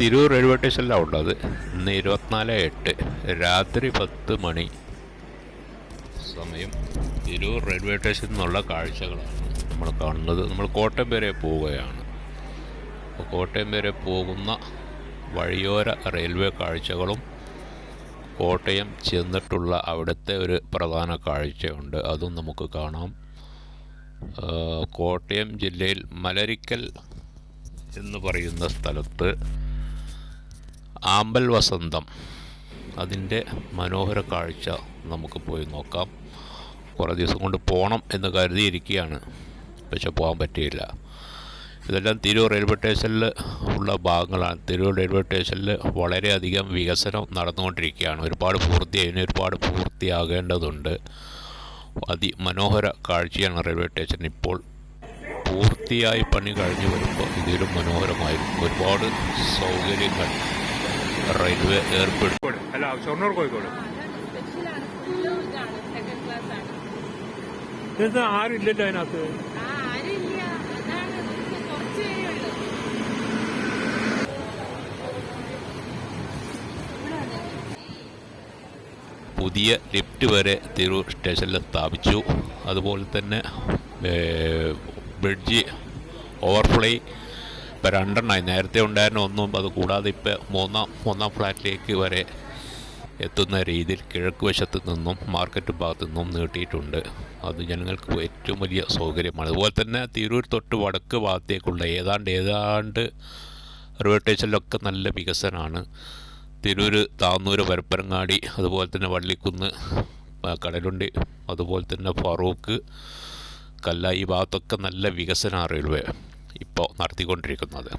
തിരൂർ സ്റ്റേഷനിലാണ് ഉള്ളത്. ഇന്ന് ഇരുപത്തിനാല് എട്ട് രാത്രി പത്ത് മണി. സമയം തിരൂർ റെയിൽവേ സ്റ്റേഷനിൽ നിന്നുള്ള കാഴ്ചകളാണ് നമ്മൾ കാണുന്നത്. നമ്മൾ കോട്ടയം വരെ പോവുകയാണ്. അപ്പോൾ കോട്ടയം വരെ പോകുന്ന വഴിയോര റെയിൽവേ കാഴ്ചകളും കോട്ടയം ചെന്നിട്ടുള്ള അവിടുത്തെ ഒരു പ്രധാന കാഴ്ചയുണ്ട്. അതും നമുക്ക് കാണാം. കോട്ടയം ജില്ലയിൽ മലരിക്കൽ എന്ന് പറയുന്ന സ്ഥലത്ത് ആമ്പൽ വസന്തം. അതിന്റെ മനോഹര കാഴ്ച നമുക്ക് പോയി നോക്കാം. കുറേ ദിവസം കൊണ്ട് പോകണം എന്ന് കരുതിയിരിക്കുകയാണ്. പക്ഷെ പോകാൻ പറ്റിയില്ല. ഇതെല്ലാം തിരൂർ റെയിൽവേ സ്റ്റേഷനിൽ ഉള്ള ഭാഗങ്ങളാണ്. തിരൂർ റെയിൽവേ സ്റ്റേഷനിൽ വളരെയധികം വികസനം നടന്നുകൊണ്ടിരിക്കുകയാണ്. ഒരുപാട് പൂർത്തിയായി ഒരുപാട് പൂർത്തിയാകേണ്ടതുണ്ട്. അതിമനോഹര കാഴ്ചയാണ് റെയിൽവേ സ്റ്റേഷൻ. ഇപ്പോൾ പൂർത്തിയായി പണി കഴിഞ്ഞു വരുമ്പോൾ ഇതിലും മനോഹരമായിരുന്നു ഒരുപാട് സൗകര്യങ്ങൾ റെയിൽവേ ഏർപ്പെടുത്തി അല്ല ഷൊർണൂർ കോഴിക്കോട്. സ്പെഷ്യലാണ് ഫുള്ളും സെക്കൻഡ് ക്ലാസ് ആണ് ഇത് ആരും ഇല്ലല്ലോ അതിനകത്ത്. പുതിയ ലിഫ്റ്റ് വരെ തിരൂർ സ്റ്റേഷനിൽ സ്ഥാപിച്ചു. അതുപോലെ തന്നെ ബ്രിഡ്ജ് ഓവർഫ്ലൈ ഇപ്പം രണ്ടെണ്ണമായി നേരത്തെ ഉണ്ടായിരുന്ന ഒന്നും അത് കൂടാതെ ഇപ്പം മൂന്നാം മൂന്നാം ഫ്ലാറ്റിലേക്ക് വരെ എത്തുന്ന രീതിയിൽ കിഴക്ക് വശത്തു നിന്നും മാർക്കറ്റ് ഭാഗത്തു നിന്നും നീട്ടിയിട്ടുണ്ട്. അത് ജനങ്ങൾക്ക് ഏറ്റവും വലിയ സൗകര്യമാണ്. അതുപോലെ തന്നെ തിരൂർ തൊട്ട് വടക്ക് ഭാഗത്തേക്കുള്ള ഏതാണ്ട് ഏതാണ്ട് സ്റ്റേഷനിലൊക്കെ നല്ല വികസനമാണ്. തിരൂർ താന്നൂർ പരപ്പരങ്ങാടി അതുപോലെ തന്നെ വള്ളിക്കുന്ന് കടലുണ്ടി അതുപോലെ തന്നെ ഫറൂഖ് കല്ല ഈ ഭാഗത്തൊക്കെ നല്ല വികസനമാണ് റെയിൽവേ ഇപ്പോൾ നടത്തിക്കൊണ്ടിരിക്കുന്നത്.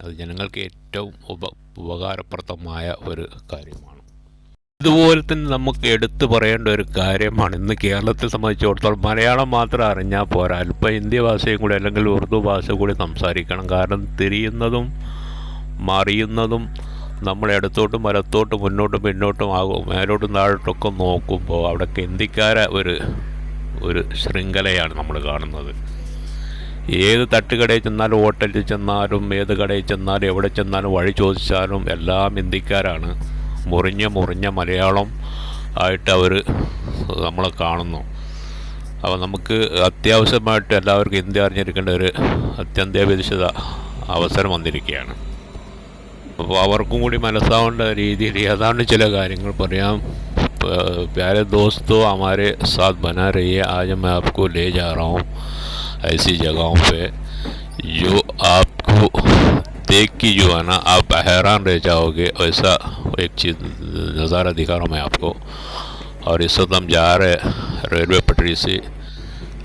അത് ജനങ്ങൾക്ക് ഏറ്റവും ഉപ ഉപകാരപ്രദമായ ഒരു കാര്യമാണ്. ഇതുപോലെ തന്നെ നമുക്ക് എടുത്തു പറയേണ്ട ഒരു കാര്യമാണ്. ഇന്ന് കേരളത്തെ സംബന്ധിച്ചിടത്തോളം മലയാളം മാത്രം അറിഞ്ഞാൽ പോരാ. അല്പം ഹിന്ദി ഭാഷയും കൂടി അല്ലെങ്കിൽ ഉറുദു ഭാഷ കൂടി സംസാരിക്കണം. കാരണം തിരിയുന്നതും മറിയുന്നതും നമ്മൾ ഇടത്തോട്ടും വലത്തോട്ടും മുന്നോട്ടും പിന്നോട്ടും ആകും. മേലോട്ടും താഴോട്ടൊക്കെ നോക്കുമ്പോൾ അവിടെ ഹിന്ദിക്കാരെ ഒരു ഒരു ശൃംഖലയാണ് നമ്മൾ കാണുന്നത്. ഏത് തട്ടുകടയിൽ ചെന്നാലും ഹോട്ടലിൽ ചെന്നാലും ഏത് കടയിൽ ചെന്നാലും എവിടെ ചെന്നാലും വഴി ചോദിച്ചാലും എല്ലാം ഹിന്ദിക്കാരാണ് മുറിഞ്ഞ മുറിഞ്ഞ മലയാളം ആയിട്ട് അവർ നമ്മളെ കാണുന്നു അപ്പോൾ നമുക്ക് അത്യാവശ്യമായിട്ട് എല്ലാവർക്കും ഹിന്ദി അറിഞ്ഞിരിക്കേണ്ട ഒരു അത്യന്താപേക്ഷിത അവസരം വന്നിരിക്കുകയാണ് അപ്പോൾ അവർക്കും കൂടി മനസ്സാവേണ്ട രീതിയിൽ ഏതാണ്ട് ചില കാര്യങ്ങൾ പറയാം प- प्यारे दोस्तों हमारे साथ बना रहिए आज मैं आपको ले जा रहा हूँ ऐसी जगहों पे जो आपको देख के जो है ना, आप हैरान रह जाओगे। ऐसा एक चीज़, नज़ारा दिखा रहा हूँ मैं आपको। और इस वक्त हम जा रहे रेलवे पटरी से।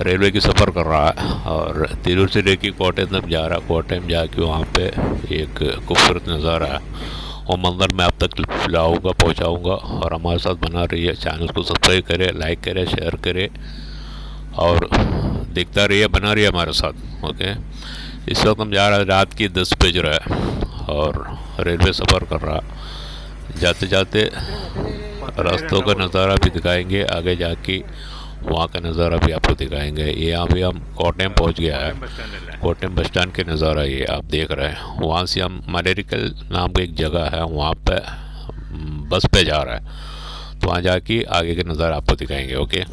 रेलवे की सफ़र कर रहा है और तिरूर से लेके कोटयम तक जा रहा है। कोटयम जाके वहाँ पे एक खूबसूरत नज़ारा है। वो मंदिर मैं आप तक लाऊँगा, पहुँचाऊँगा और हमारे साथ बना रही है चैनल को सब्सक्राइब करें, लाइक करें, शेयर करें। और दिखता रहिए, बना रहिए हमारे साथ ओके इस वक्त हम जा रहे हैं, रात की दस बज रहा है, और रेलवे सफ़र कर रहा। जाते जाते रास्तों का नज़ारा भी दिखाएँगे, आगे जाके वहाँ का नज़ारा भी आपको दिखाएँगे। ये भी हम कोटेम पहुँच गया है। कोटेम बस स्टैंड के नज़ारा ये आप देख रहे हैं। वहाँ से हम मलेरिकल नाम की एक जगह है, वहाँ पे बस पे जा रहा है। तो वहाँ जाके आगे का नज़ारा आपको दिखाएँगे ओके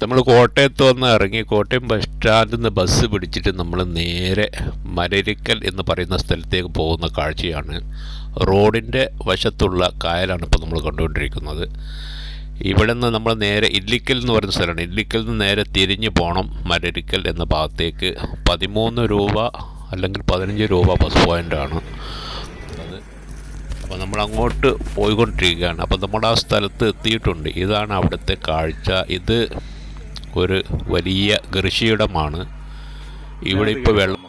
നമ്മൾ കോട്ടയത്ത് വന്ന് ഇറങ്ങി കോട്ടയം ബസ് സ്റ്റാൻഡിൽ നിന്ന് ബസ് പിടിച്ചിട്ട് നമ്മൾ നേരെ മരരിക്കൽ എന്ന് പറയുന്ന സ്ഥലത്തേക്ക് പോകുന്ന കാഴ്ചയാണ്. റോഡിന്റെ വശത്തുള്ള കായലാണ് ഇപ്പോൾ നമ്മൾ കണ്ടുകൊണ്ടിരിക്കുന്നത്. ഇവിടെ നിന്ന് നമ്മൾ നേരെ ഇല്ലിക്കൽ എന്ന് പറയുന്ന സ്ഥലമാണ്. ഇല്ലിക്കൽ നിന്ന് നേരെ തിരിഞ്ഞ് പോകണം മരരിക്കൽ എന്ന ഭാഗത്തേക്ക്. പതിമൂന്ന് രൂപ അല്ലെങ്കിൽ പതിനഞ്ച് രൂപ ബസ് പോയിന്റാണ് അത് അപ്പോൾ നമ്മൾ അങ്ങോട്ട് പോയിക്കൊണ്ടിരിക്കുകയാണ്. അപ്പോൾ നമ്മൾ ആ സ്ഥലത്ത് എത്തിയിട്ടുണ്ട്. ഇതാണ് അവിടുത്തെ കാഴ്ച. ഇത് ഒരു വലിയ കൃഷിയിടമാണ് ഇവിടെ ഇപ്പോൾ വെള്ളം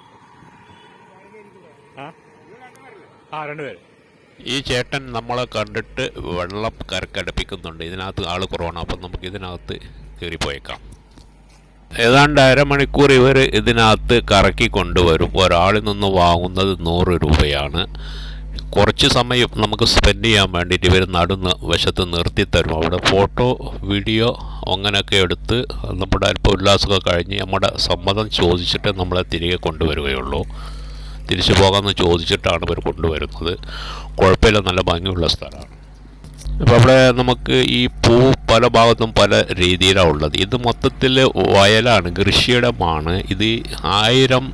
ആ രണ്ടുപേര് ഈ ചേട്ടൻ നമ്മളെ കണ്ടിട്ട് വെള്ളം കരക്കടുപ്പിക്കുന്നുണ്ട്. ഇതിനകത്ത് ആൾ കുറവാണ്. അപ്പം നമുക്ക് ഇതിനകത്ത് കയറിപ്പോയേക്കാം ഏതാണ്ട് അരമണിക്കൂർ ഇവർ ഇതിനകത്ത് കറക്കി കൊണ്ടുവരും. ഒരാളിൽ നിന്ന് വാങ്ങുന്നത് നൂറ് രൂപയാണ്. കുറച്ച് സമയം നമുക്ക് സ്പെൻഡ് ചെയ്യാൻ വേണ്ടിയിട്ട് ഇവർ നടുന്ന വശത്ത് നിർത്തി തരും അവിടെ ഫോട്ടോ വീഡിയോ അങ്ങനെയൊക്കെ എടുത്ത് നമ്മുടെ അല്പം ഉല്ലാസമൊക്കെ കഴിഞ്ഞ് നമ്മുടെ സമ്മതം ചോദിച്ചിട്ട് നമ്മളെ തിരികെ കൊണ്ടുവരികയുള്ളൂ. തിരിച്ചു പോകാമെന്ന് ചോദിച്ചിട്ടാണ് ഇവർ കൊണ്ടുവരുന്നത്. കുഴപ്പമില്ല നല്ല ഭംഗിയുള്ള സ്ഥലമാണ്. അപ്പോൾ അവിടെ നമുക്ക് ഈ പൂ പല ഭാഗത്തും പല രീതിയിലാണ് ഉള്ളത്. ഇത് മൊത്തത്തിൽ വയലാണ് കൃഷിയിടമാണ്. ഇത് ആയിരം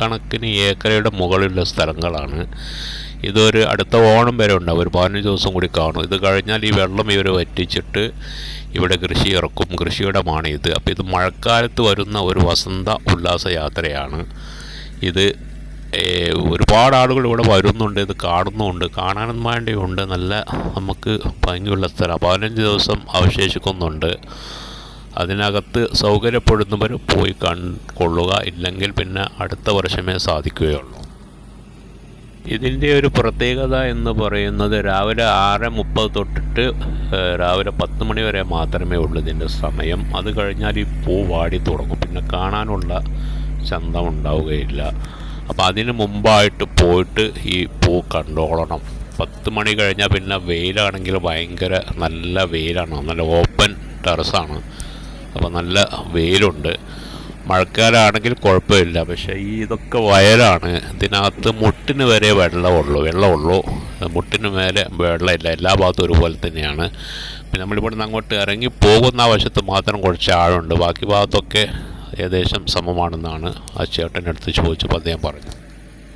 കണക്കിന് ഏക്കറയുടെ മുകളിലുള്ള സ്ഥലങ്ങളാണ്. ഇതൊരു അടുത്ത ഓണം വരെ ഉണ്ടാവും. ഒരു പതിനഞ്ച് ദിവസം കൂടി കാണും. ഇത് കഴിഞ്ഞാൽ ഈ വെള്ളം ഇവർ വറ്റിച്ചിട്ട് ഇവിടെ കൃഷി ഇറക്കും. കൃഷിയിടമാണ് ഇത്. അപ്പോൾ ഇത് മഴക്കാലത്ത് വരുന്ന ഒരു വസന്ത ഉല്ലാസ യാത്രയാണ്. ഇത് ഒരുപാട് ആളുകൾ ഇവിടെ വരുന്നുണ്ട്. ഇത് കാണുന്നുമുണ്ട് കാണാനും വേണ്ടിയുണ്ട്. നല്ല നമുക്ക് ഭംഗിയുള്ള സ്ഥലം. പതിനഞ്ച് ദിവസം അവശേഷിക്കുന്നുണ്ട്. അതിനകത്ത് സൗകര്യപ്പെടുന്നവർ പോയി കൊള്ളുക. ഇല്ലെങ്കിൽ പിന്നെ അടുത്ത വർഷമേ സാധിക്കുകയുള്ളൂ. ഇതിന്റെ ഒരു പ്രത്യേകത എന്ന് പറയുന്നത് രാവിലെ ആറ് മുപ്പത് തൊട്ടിട്ട് രാവിലെ പത്ത് മണി വരെ മാത്രമേ ഉള്ളൂ ഇതിന്റെ സമയം. അത് കഴിഞ്ഞാൽ ഈ പൂ വാടി തുടങ്ങും. പിന്നെ കാണാനുള്ള ചന്തം ഉണ്ടാവുകയില്ല. അപ്പോൾ അതിന് മുമ്പായിട്ട് പോയിട്ട് ഈ പൂ കണ്ടോളണം. പത്ത് മണി കഴിഞ്ഞാൽ പിന്നെ വെയിലാണെങ്കിൽ ഭയങ്കര നല്ല വെയിലാണ്. നല്ല ഓപ്പൺ ടെറസാണ്. അപ്പോൾ നല്ല വെയിലുണ്ട്. മഴക്കാലമാണെങ്കിൽ കുഴപ്പമില്ല പക്ഷേ ഈ ഇതൊക്കെ വയലാണ് ഇതിനകത്ത് മുട്ടിന് വരെ വെള്ളമുള്ളൂ വെള്ളമുള്ളൂ മുട്ടിന് മേലെ വെള്ളമില്ല എല്ലാ ഭാഗത്തും ഒരുപോലെ തന്നെയാണ് പിന്നെ നമ്മളിവിടുന്ന് അങ്ങോട്ട് ഇറങ്ങി പോകുന്ന വശത്ത് മാത്രം കുറച്ച് ആഴമുണ്ട് ബാക്കി ഭാഗത്തൊക്കെ ഏകദേശം സമമാണെന്നാണ് ആ ചേട്ടൻ്റെ അടുത്ത് ചോദിച്ചപ്പോൾ അദ്ദേഹം പറഞ്ഞു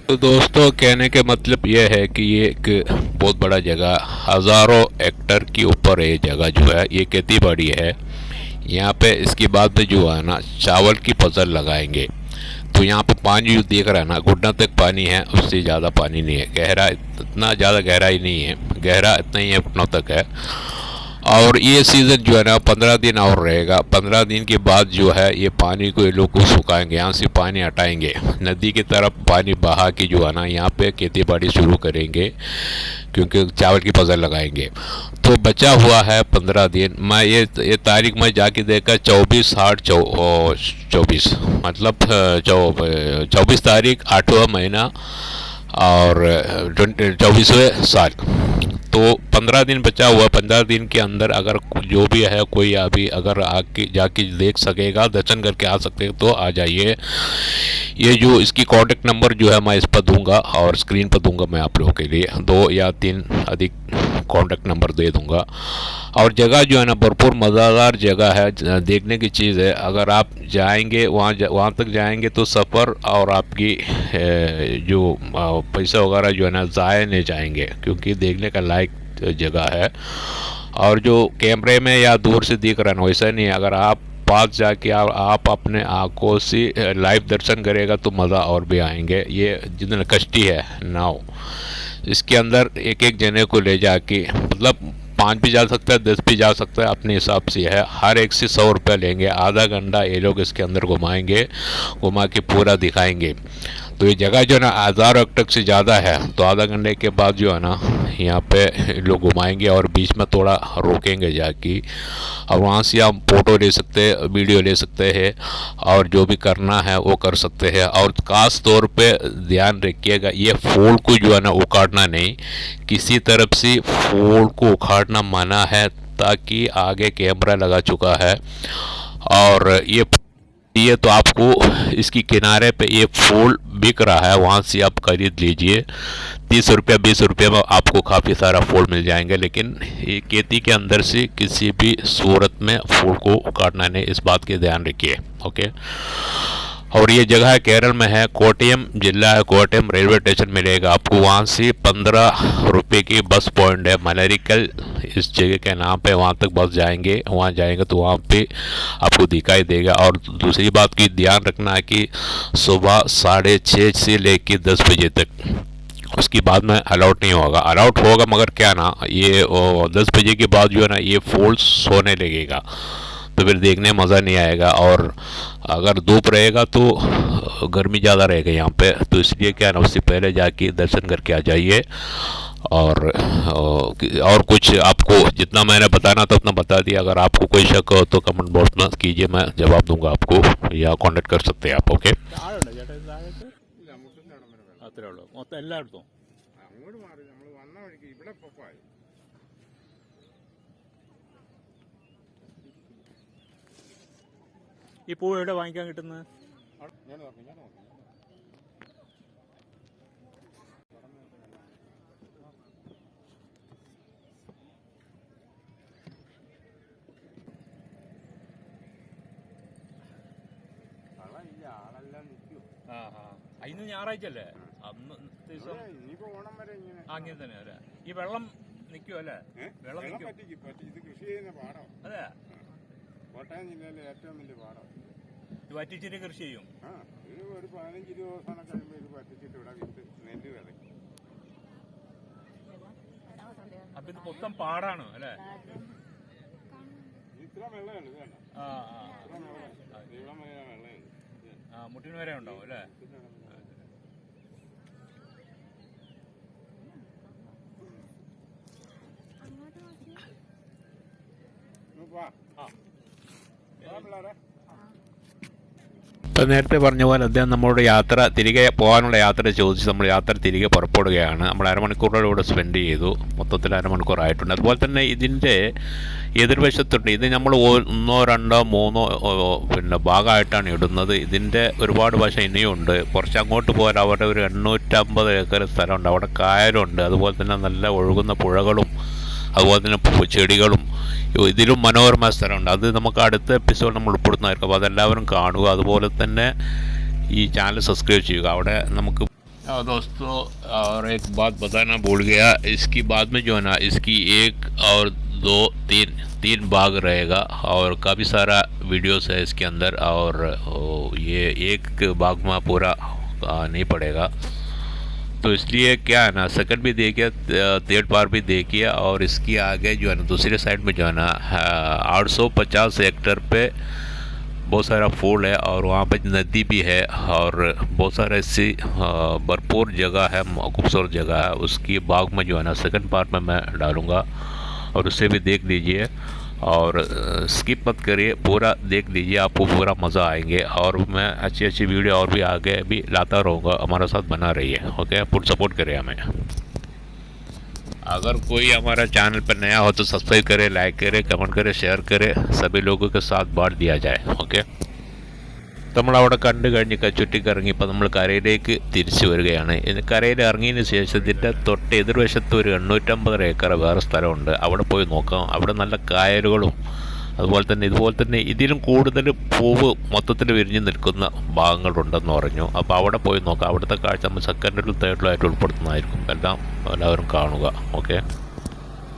तो दोस्तों कहने के मतलब ये है कि ये एक बहुत बड़ा जगह हज़ारों हेक्टर के ऊपर ये जगह जो है ये खेती बाड़ी है यहाँ पे इसके बाद जो है ना, चावल की फ़सल लगाएँगे। तो यहाँ पे पानी जो देख रहा है ना, घुटना तक पानी है, उससे ज़्यादा पानी नहीं है। गहरा, इतना ज़्यादा गहराई नहीं है। गहरा इतना ही है तक है। और ये सीज़न जो है ना, पंद्रह दिन और रहेगा। पंद्रह दिन के बाद जो है, ये पानी को ये लोग को सुखाएँगे, यहाँ से पानी हटाएँगे। नदी की तरफ़ पानी बहा के जो है ना, यहाँ पे खेती बाड़ी शुरू करेंगे। क्योंकि चावल की फ़सल लगाएँगे। तो बचा हुआ है पंद्रह दिन। मैं ये ये तारीख मैं जाके देखा, चौबीस साठ चौबीस। मतलब चौबीस तारीख, आठवा महीना और चौबीसवें साल। तो पंद्रह दिन बचा हुआ, पंद्रह दिन के अंदर अगर जो भी है, कोई अभी अगर आके जाके देख सकेगा, दर्शन करके आ सकते तो आ जाइए। ये जो इसकी कॉन्टेक्ट नंबर जो है मैं इस पर दूँगा और स्क्रीन पर दूँगा मैं आप लोगों के लिए। दो या तीन अधिक कांटेक्ट नंबर दे दूँगा। और जगह जो है ना भरपूर मज़ेदार जगह है देखने की चीज़ है। अगर आप जाएँगे वहाँ जा, वहाँ तक जाएँगे तो सफ़र और आपकी जो पैसा वगैरह जो है ना ज़ाया नहीं जाएँगे क्योंकि देखने का लायक जगह है। और जो कैमरे में या दूर से दिख रहा है वैसा नहीं अगर आप पास जाके आप, आप अपने आँखों से लाइव दर्शन करेगा तो मज़ा और भी आएँगे। ये जितना कश्ती है नाव इसके अंदर एक एक जने को ले जाके मतलब पाँच भी जा सकता है, दस भी जा सकता है, अपने हिसाब से है। हर एक से सौ रुपये लेंगे। आधा घंटा ये लोग इसके अंदर घुमाएँगे, घुमा के पूरा दिखाएँगे। तो ये जगह जो है ना हज़ार हेक्टर से ज़्यादा है। तो आधा घंटे के बाद जो है ना, यहाँ पे लोग घुमाएँगे और बीच में थोड़ा रोकेंगे जाके। और वहाँ से आप फ़ोटो ले सकते हैं, वीडियो ले सकते हैं और जो भी करना है वो कर सकते हैं। और खास तौर पे ध्यान रखिएगा, ये फूल को जो है ना, उखाड़ना नहीं। किसी तरफ़ से फूल को उखाड़ना मना है ताकि आगे कैमरा लगा चुका है। और ये ये तो आपको इसकी किनारे पे ये फूल बिक रहा है, वहाँ से आप खरीद लीजिए। तीस रुपये, बीस रुपये में आपको काफ़ी सारा फूल मिल जाएँगे, लेकिन ये खेती के अंदर से किसी भी सूरत में फूल को काटना नहीं इस बात के ध्यान रखिए, ओके? और ये जगह केरल में है, कोटयम जिला है, कोटयम रेलवे स्टेशन मिलेगा। आपको वहाँ से पंद्रह रुपये की बस पॉइंट है। मलरिकल इस जगह के नाम पे वहाँ तक बस जाएँगे। वहाँ जाएँगे तो वहाँ पे आपको दिखाई देगा। और दूसरी बात की, ध्यान रखना है कि सुबह साढ़े छः से लेके दस बजे तक। उसके बाद में अलाउट नहीं होगा। अलाउट होगा मगर क्या ना, ये दस बजे के बाद जो है ना, ये फूल सोने लगेगा। तो फिर देखने मज़ा नहीं आएगा। और अगर धूप रहेगा तो गर्मी ज़्यादा रहेगा यहाँ पे। तो इसलिए क्या ना उससे पहले जाके दर्शन करके आ जाइए। और और कुछ आपको जितना मैंने बताना था उतना बता दिया। अगर आपको कोई शक हो तो कमेंट बॉक्स में कीजिए मैं जवाब दूँगा आपको। या कॉन्टेक्ट कर सकते हैं आप ओके? ഈ പൂ എവിടെ വാങ്ങിക്കാൻ കിട്ടുന്നത്? ഇന്ന് ഞായറാഴ്ച അല്ലേ? അന്ന് ദിവസം അങ്ങനെ തന്നെ അല്ലെ? ഈ വെള്ളം നിൽക്കും അല്ലേ? വെള്ളം അതെ കോട്ടയം ജില്ലയിലെ ഏറ്റവും വലിയ പാടം. വറ്റിച്ചിട്ട് കൃഷി ചെയ്യും ആ ഇത് ഒരു പതിനഞ്ച് ഇരുപത് ദിവസം കഴിയുമ്പോൾ ഇത് പറ്റിച്ചിട്ട് ഇവിടെ വിത്ത് നെല്ല് വിതയ്ക്കും അപ്പൊ ഇത് മൊത്തം പാടാണ് അല്ലേ ഇത്ര ഇത് ആ ആ ഇത്ര വെള്ളം ഇവിടെ വരെ ആ മുട്ടിന് വരെ ഉണ്ടാവും അല്ലേ. ആ പിള്ളേരെ ഇപ്പം നേരത്തെ പറഞ്ഞ പോലെ അദ്ദേഹം നമ്മളോട് യാത്ര തിരികെ പോകാനുള്ള യാത്ര ചോദിച്ച് നമ്മൾ യാത്ര തിരികെ പുറപ്പെടുകയാണ്. നമ്മൾ അരമണിക്കൂറിലൂടെ സ്പെൻഡ് ചെയ്തു. മൊത്തത്തിൽ അരമണിക്കൂറായിട്ടുണ്ട് അതുപോലെ തന്നെ ഇതിന്റെ എതിർവശത്തുണ്ട്. ഇത് നമ്മൾ ഒന്നോ രണ്ടോ മൂന്നോ പിന്നെ ഭാഗമായിട്ടാണ് ഇടുന്നത്. ഇതിന്റെ ഒരുപാട് വശം ഇനിയുണ്ട് കുറച്ച് അങ്ങോട്ട് പോയാൽ അവിടെ ഒരു എണ്ണൂറ്റമ്പത് ഏക്കർ സ്ഥലമുണ്ട്. അവിടെ കായലുണ്ട്. അതുപോലെ തന്നെ നല്ല ഒഴുകുന്ന പുഴകളും അതുപോലെ തന്നെ പൂ- ചെടികളും യോ, ഇതിലും മനോഹരമായ സ്ഥലമുണ്ട് അത് നമുക്ക് അടുത്ത എപ്പിസോഡ് നമ്മൾ ഉൾപ്പെടുന്നതായിരിക്കും അപ്പോൾ അതെല്ലാവരും കാണുക അതുപോലെ തന്നെ ഈ ചാനൽ സബ്സ്ക്രൈബ് ചെയ്യുക അവിടെ നമുക്ക് दोस्तों और एक बात बताना भूल गया इसकी बाद में जो है ना इसकी एक और दो तीन तीन भाग रहेगा और काफ़ी सारा वीडियोस है इसके अंदर और ओ, ये एक भाग में पूरा आ, नहीं पड़ेगा तो इसलिए क्या है ना सेकंड भी देखिए थर्ड पार भी देखिए और इसकी आगे जो है ना, दूसरे साइड में जो है ना आठ सौ पचास हेक्टर पे बहुत सारा फूल है और वहाँ पर नदी भी है और बहुत सारा ऐसी भरपूर जगह है, खूबसूरत जगह है। उसकी बाग में जो है ना सेकंड पार्ट में मैं डालूँगा और उसे भी देख लीजिए। और स्किप मत करिए, पूरा देख लीजिए, आपको पूरा मज़ा आएँगे। और मैं अच्छी अच्छी वीडियो और भी आगे भी लाता रहूँगा, हमारे साथ बना रहिए ओके फुल सपोर्ट करें हमें। अगर कोई हमारा चैनल पर नया हो तो सब्सक्राइब करें लाइक करें कमेंट करें शेयर करें सभी लोगों के साथ बांट दिया जाए ഓക്കെ നമ്മളവിടെ കണ്ടു കഴിഞ്ഞ് ചുറ്റിക്കറങ്ങി ഇപ്പോൾ നമ്മൾ കരയിലേക്ക് തിരിച്ചു വരികയാണ്. കരയിൽ ഇറങ്ങിയതിന് ശേഷം ഇതിന്റെ തൊട്ട് എതിർവശത്ത് ഒരു എണ്ണൂറ്റമ്പത് ഏക്കർ വേറെ സ്ഥലമുണ്ട്. അവിടെ പോയി നോക്കാം. അവിടെ നല്ല കായലുകളും അതുപോലെ തന്നെ ഇതുപോലെ തന്നെ ഇതിലും കൂടുതൽ പൂവ് മൊത്തത്തിൽ വിരിഞ്ഞു നിൽക്കുന്ന ഭാഗങ്ങളുണ്ടെന്ന് പറഞ്ഞു. അപ്പോൾ അവിടെ പോയി നോക്കാം. അവിടുത്തെ കാഴ്ച നമ്മൾ സെക്കൻഡിലും തേർഡിലായിട്ട് ഉൾപ്പെടുത്തുന്നതായിരിക്കും. എല്ലാം എല്ലാവരും കാണുക. ഓക്കെ?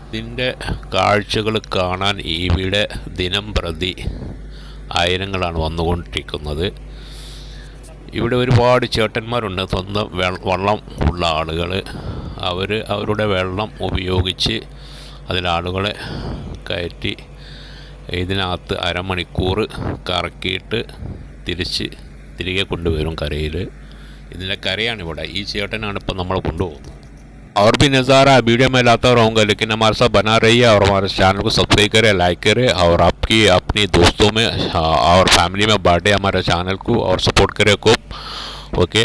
ഇതിന്റെ കാഴ്ചകൾ കാണാൻ ഇവിടെ ദിനം പ്രതി ആയിരങ്ങളാണ് വന്നുകൊണ്ടിരിക്കുന്നത് ഇവിടെ ഒരുപാട് ചേട്ടന്മാരുണ്ട് സ്വന്തം വെ- വള്ളം ഉള്ള ആളുകൾ അവർ അവരുടെ വെള്ളം ഉപയോഗിച്ച് അതിലാളുകളെ കയറ്റി ഇതിനകത്ത് അരമണിക്കൂർ കറക്കിയിട്ട് തിരിച്ച് തിരികെ കൊണ്ടുവരും കരയിൽ ഇതിൻ്റെ കരയാണ് ഇവിടെ ഈ ചേട്ടനാണ് ഇപ്പം നമ്മൾ കൊണ്ടുപോകുന്നത് और भी नज़ारा वीडियो में लाता रहूँगा लेकिन हमारे साथ बना रहिए और हमारे चैनल को सब्सक्राइब करें लाइक करें और आपकी अपनी दोस्तों में हाँ, और फैमिली में बांटे हमारे चैनल को और सपोर्ट करें खूब ओके